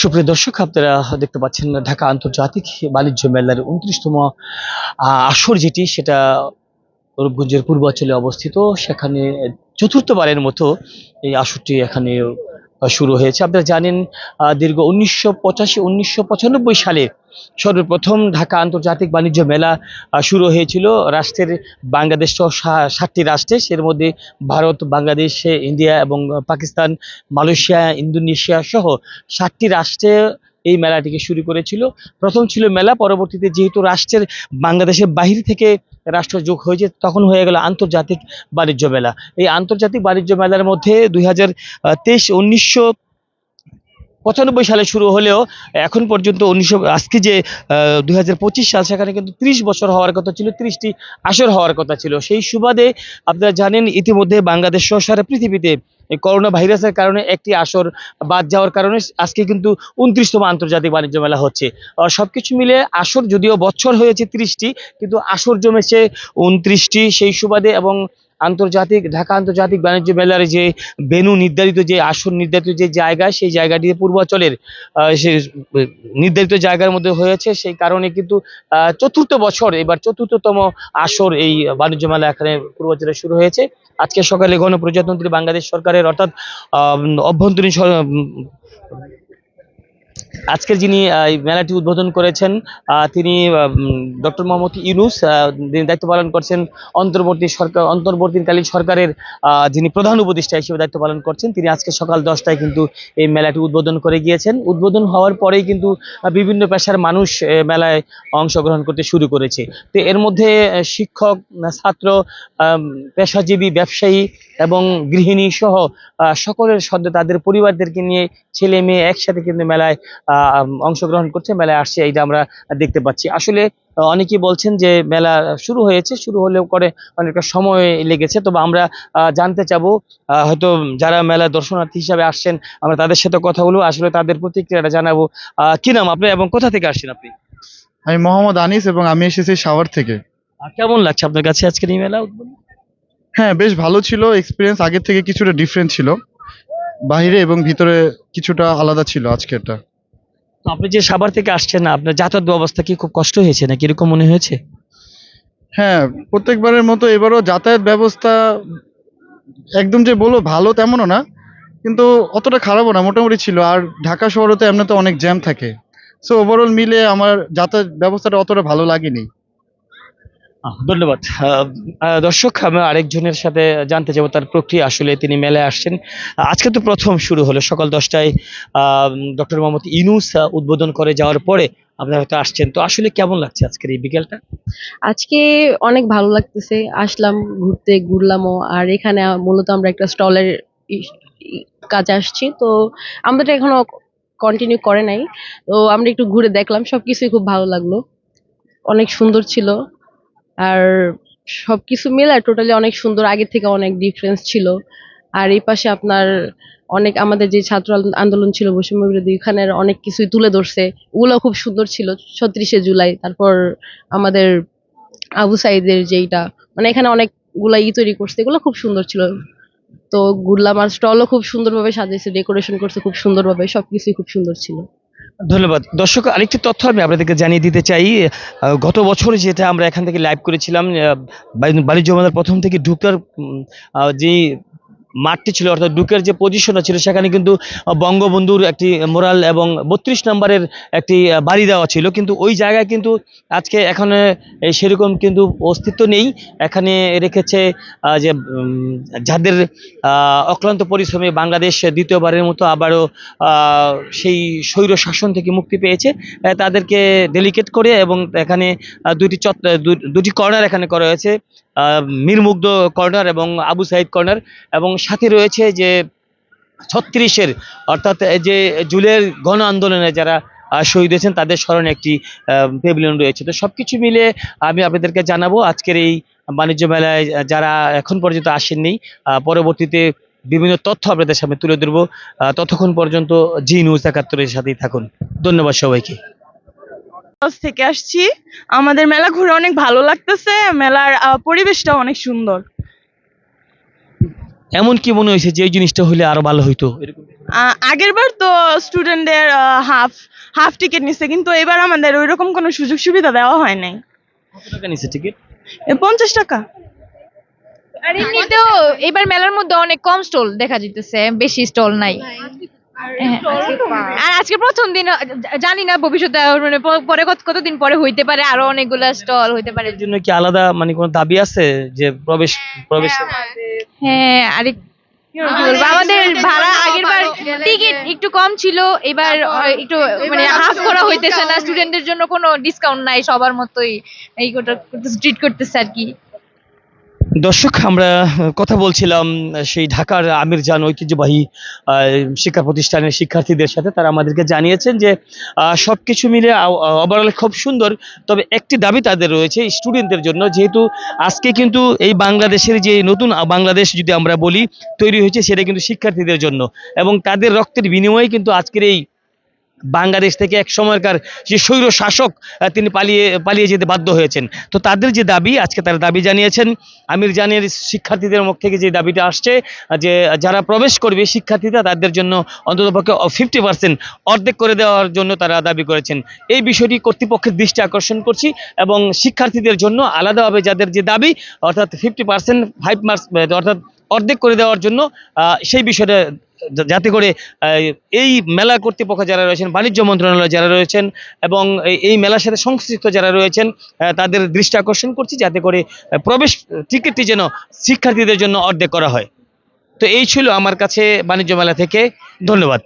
সুপ্রিয় দর্শক, আপনারা দেখতে পাচ্ছেন ঢাকা আন্তর্জাতিক বাণিজ্য মেলার উনত্রিশতম আসর যেটি, সেটা রূপগঞ্জের পূর্বাঞ্চলে অবস্থিত। সেখানে চতুর্থবারের মতো এই আসরটি এখানে শুরু হয়েছে। আপনারা জানেন দীর্ঘ উনিশশো পঁচাশি, উনিশশো সালে সর্বপ্রথম ঢাকা আন্তর্জাতিক বাণিজ্য মেলা শুরু হয়েছিল রাষ্ট্রের বাংলাদেশ সহ সাতটি রাষ্ট্রে এর মধ্যে ভারত, বাংলাদেশ, ইন্ডিয়া এবং পাকিস্তান, মালয়েশিয়া, ইন্দোনেশিয়া সহ সাতটি রাষ্ট্রে এই মেলাটিকে শুরু করেছিল। প্রথম ছিল মেলা, পরবর্তীতে যেহেতু রাষ্ট্রের বাংলাদেশের বাহির থেকে রাষ্ট্র যোগ হয়েছে, তখন হয়ে গেল আন্তর্জাতিক বাণিজ্য মেলা। এই আন্তর্জাতিক বাণিজ্য মেলার মধ্যে দুই হাজার তেইশ, উনিশশো পঁচানব্বই সালে শুরু হলেও এখন পর্যন্ত উনিশশো, আজকে যে দুই সাল, সেখানে কিন্তু ত্রিশ বছর হওয়ার কথা ছিল, ত্রিশটি আসর হওয়ার কথা ছিল। সেই সুবাদে আপনারা জানেন, ইতিমধ্যে বাংলাদেশ সহ সারা পৃথিবীতে করোনা ভাইরাসের কারণে একটি আসর বাদ যাওয়ার কারণে আজকে কিন্তু উনত্রিশতম আন্তর্জাতিক বাণিজ্য মেলা হচ্ছে। সব কিছু মিলে আসর যদিও বছর হয়েছে ত্রিশটি, কিন্তু আসর জমেছে উনত্রিশটি। সেই সুবাদে এবং আন্তর্জাতিক, ঢাকা আন্তর্জাতিক বাণিজ্য মেলার যে বেনু নির্ধারিত, যে আসর নির্ধারিত যে জায়গা, সেই জায়গাটি পূর্বাচলের সে, নির্ধারিত জায়গার মধ্যে হয়েছে। সেই কারণে কিন্তু চতুর্থ বছর, এবার চতুর্থতম আসর এই বাণিজ্য মেলা এখানে পূর্বাচলে শুরু হয়েছে। আজকে সকালে গণপ্রজাতন্ত্রী বাংলাদেশ সরকারের অর্থাৎ অভ্যন্তরীণ আজকের যিনি মেলাটি উদ্বোধন করেছেন তিনি ডক্টর মোহাম্মদ ইউনুস যিনি দায়িত্ব পালন করছেন অন্তর্বর্তী সরকার, অন্তর্বর্তীকালীন সরকারের যিনি প্রধান উপদেষ্টা হিসেবে দায়িত্ব পালন করছেন, তিনি আজকে সকাল দশটায় কিন্তু এই মেলাটি উদ্বোধন করে গিয়েছেন। উদ্বোধন হওয়ার পরেই কিন্তু বিভিন্ন পেশার মানুষ মেলায় অংশগ্রহণ করতে শুরু করেছে। তো এর মধ্যে শিক্ষক ছাত্র পেশাজীবী, ব্যবসায়ী এবং গৃহিণী সহ আহ, সকলের সদ্য তাদের পরিবারদেরকে নিয়ে ছেলে মেয়ে একসাথে কিন্তু মেলায় আহ, অংশগ্রহণ করছে মেলায় আসছে এইটা আমরা দেখতে পাচ্ছি। আসলে অনেকেই বলছেন যে মেলা শুরু হয়েছে শুরু হলেও করে অনেকটা সময় লেগেছে তবে আমরা আহ, জানতে চাবো আহ, হয়তো যারা মেলা দর্শনার্থী হিসাবে আসছেন আমরা তাদের সাথে কথা বলব আসলে তাদের প্রতিক্রিয়াটা জানাব। আহ, কি নাম আপনি এবং কোথা থেকে আসছেন আপনি? আমি মোহাম্মদ আনিস এবং আমি এসেছি সাভার থেকে। কেমন লাগছে আপনার কাছে আজকের এই মেলা উদ্বোধন? হ্যাঁ বেশ ভালো ছিল। এক্সপিরিয়েন্স আগের থেকে কিছুটা ডিফারেন্ট ছিল। বাইরে এবং ভিতরে কিছুটা আলাদা ছিল আজকেরটা। আপনি যে সাভার থেকে আসছেন না আপনার যাতায়াত ব্যবস্থা কি খুব কষ্ট হয়েছে নাকি? এরকম মনে হয়েছে? হ্যাঁ প্রত্যেকবারের মতো এবারও যাতায়াত ব্যবস্থা একদম যে বলো ভালো তেমনও না কিন্তু অতটা খারাপও না মোটামুটি ছিল। আর ঢাকা শহরে তো এমনিতে অনেক জ্যাম থাকে। সো ওভারঅল মিলে আমার যাতায়াত ব্যবস্থাটা অতটা ভালো লাগেনি। ধন্যবাদ। দর্শক, আমরা আরেকজনের সাথে জানতে চাবো তার প্রক্রিয়া। আসলে তিনি মেলায় আসছেন। আজকে তো প্রথম শুরু হলো। সকাল দশটায় ডক্টর মোহাম্মদ ইনুস উদ্বোধন করে যাওয়ার পরে আপনারা হয়তো আসছেন। তো আসলে কেমন লাগছে আজকের এই বিকেলটা? আজকে অনেক ভালো লাগতেছে। আসলাম ঘুরতে, ঘুরলামও। আর এখানে মূলত আমরা একটা স্টলের কাজে আসছি। তো আমাদের এখনও কন্টিনিউ করে নাই। তো আমরা একটু ঘুরে দেখলাম। সবকিছুই খুব ভালো লাগল। অনেক সুন্দর ছিল। আর সবকিছু মিলে টোটালি অনেক সুন্দর। আগে থেকে অনেক ডিফারেন্স ছিল। আর এই পাশে আপনার অনেক আমাদের যে ছাত্র আন্দোলন ছিল, বৈষম্য বিরোধী, এখানের অনেক কিছুই তুলে ধরছে। ওগুলো খুব সুন্দর ছিল ছত্রিশে জুলাই। তারপর আমাদের আবু সাইদের যেইটা মানে এখানে অনেকগুলা ই তৈরি করছে। এগুলো খুব সুন্দর ছিল। তো ঘুরলাম আর স্টলও খুব সুন্দরভাবে সাজিয়েছে ডেকোরেশন করছে খুব সুন্দরভাবে, সবকিছুই খুব সুন্দর ছিল। ধন্যবাদ। দর্শক, আরেকটি তথ্য আমি আপনাদেরকে জানিয়ে দিতে চাই। গত বছর যেটা আমরা এখান থেকে লাইভ করেছিলাম বাড়ি বাণি- বাণিজ্য মেলার প্রথম থেকে ঢুকার যে মাঠটি ছিল, অর্থাৎ ডুকের যে পজিশনটা ছিল, সেখানে কিন্তু বঙ্গবন্ধুর একটি মোরাল এবং বত্রিশ নম্বরের একটি বাড়ি দেওয়া ছিল। কিন্তু ওই জায়গায় কিন্তু আজকে এখানে সেরকম কিন্তু অস্তিত্ব নেই। এখানে রেখেছে যে যাদের অক্লান্ত পরিশ্রমে বাংলাদেশ দ্বিতীয়বারের মতো আবারও সেই স্বৈর শাসন থেকে মুক্তি পেয়েছে তাদেরকে ডেলিকেট করে এবং এখানে দুটি দুটি কর্নার এখানে করা হয়েছে। মীরমুগ্ধ কর্নার এবং আবু সাইদ কর্নার এবং সাথে রয়েছে যে ছত্রিশের, অর্থাৎ যে জুলের গণ আন্দোলনে যারা শহীদ হয়েছেন তাদের স্মরণে একটি পেভিলিয়ন রয়েছে। তো সব কিছু মিলে আমি আপনাদেরকে জানাব আজকের এই বাণিজ্য মেলায় যারা এখন পর্যন্ত আসেননি পরবর্তীতে বিভিন্ন তথ্য আপনাদের সামনে তুলে ধরবো। ততক্ষণ পর্যন্ত জি নিউজ একাত্তরের সাথেই থাকুন। ধন্যবাদ সবাইকে। হাউস থেকে আসছি। আমাদের মেলা ঘুরে অনেক ভালো লাগতেছে মেলার পরিবেশটা অনেক সুন্দর। এমন কি মনে হয়েছে যে এই জিনিসটা হলে আরও ভালো হইতো? এরকম। আহ, আগের বার তো স্টুডেন্টদের হাফ হাফ টিকিট নিচ্ছে কিন্তু এবার আমাদের ওইরকম কোনো সুযোগ সুবিধা দেওয়া হয় নাই। কত টাকা নিচ্ছে টিকিট এ, পঞ্চাশ টাকা। আর এমনিতেও এবার মেলার মধ্যে অনেক কম স্টল দেখা যাইতেছে বেশি স্টল নাই। আর আজকে প্রথম দিন জানি না ভবিষ্যতে মানে পরে কত কতদিন পরে হইতে পারে আরও অনেকগুলা স্টল হইতে পারে। এর জন্য কি আলাদা মানে কোনো দাবি আছে যে প্রবেশ প্রবেশ হ্যাঁ আর আমাদের ভাড়া আগের বার টিকিট একটু কম ছিল এবার একটু মানে হাফ করা হইতেছে না স্টুডেন্টদের জন্য কোনো ডিসকাউন্ট নাই সবার মতোই এই কোটা স্ট্রিট করতেছে আর কি। দর্শক, আমরা কথা বলছিলাম সেই ঢাকার আমির জান ঐতিহ্যবাহী শিক্ষা প্রতিষ্ঠানের শিক্ষার্থীদের সাথে। তারা আমাদেরকে জানিয়েছেন যে সব কিছু মিলে ওভারঅল খুব সুন্দর। তবে একটি দাবি তাদের রয়েছে স্টুডেন্টদের জন্য, যেহেতু আজকে কিন্তু এই বাংলাদেশের যে নতুন বাংলাদেশ যদি আমরা বলি, তৈরি হয়েছে, সেটা কিন্তু শিক্ষার্থীদের জন্য। এবং তাদের রক্তের বিনিময়ে কিন্তু আজকের এই বাংলাদেশ থেকে এক সময়কার যে স্বৈর শাসক তিনি পালিয়ে পালিয়ে যেতে বাধ্য হয়েছেন। তো তাদের যে দাবি, আজকে তারা দাবি জানিয়েছেন, আমির জানের শিক্ষার্থীদের মুখ থেকে যে দাবিটা আসছে, যে যারা প্রবেশ করবে শিক্ষার্থীরা, তাদের জন্য অন্ততপক্ষে ফিফটি পার্সেন্ট অর্ধেক করে দেওয়ার জন্য তারা দাবি করেছেন। এই বিষয়টি কর্তৃপক্ষের দৃষ্টি আকর্ষণ করছি এবং শিক্ষার্থীদের জন্য আলাদাভাবে যাদের যে দাবি, অর্থাৎ ফিফটি পার্সেন্ট ফাইভ মার্কস অর্থাৎ অর্ধেক করে দেওয়ার জন্য সেই বিষয়টা যাতে করে এই মেলা কর্তৃপক্ষ যারা রয়েছেন, বাণিজ্য মন্ত্রণালয় যারা রয়েছেন এবং এই- মেলার সাথে সংশ্লিষ্ট যারা রয়েছেন তাদের দৃষ্টি আকর্ষণ করছি যাতে করে প্রবেশ টিকিটটি যেন শিক্ষার্থীদের জন্য অর্ধেক করা হয়। তো এই ছিল আমার কাছে বাণিজ্য মেলা থেকে। ধন্যবাদ।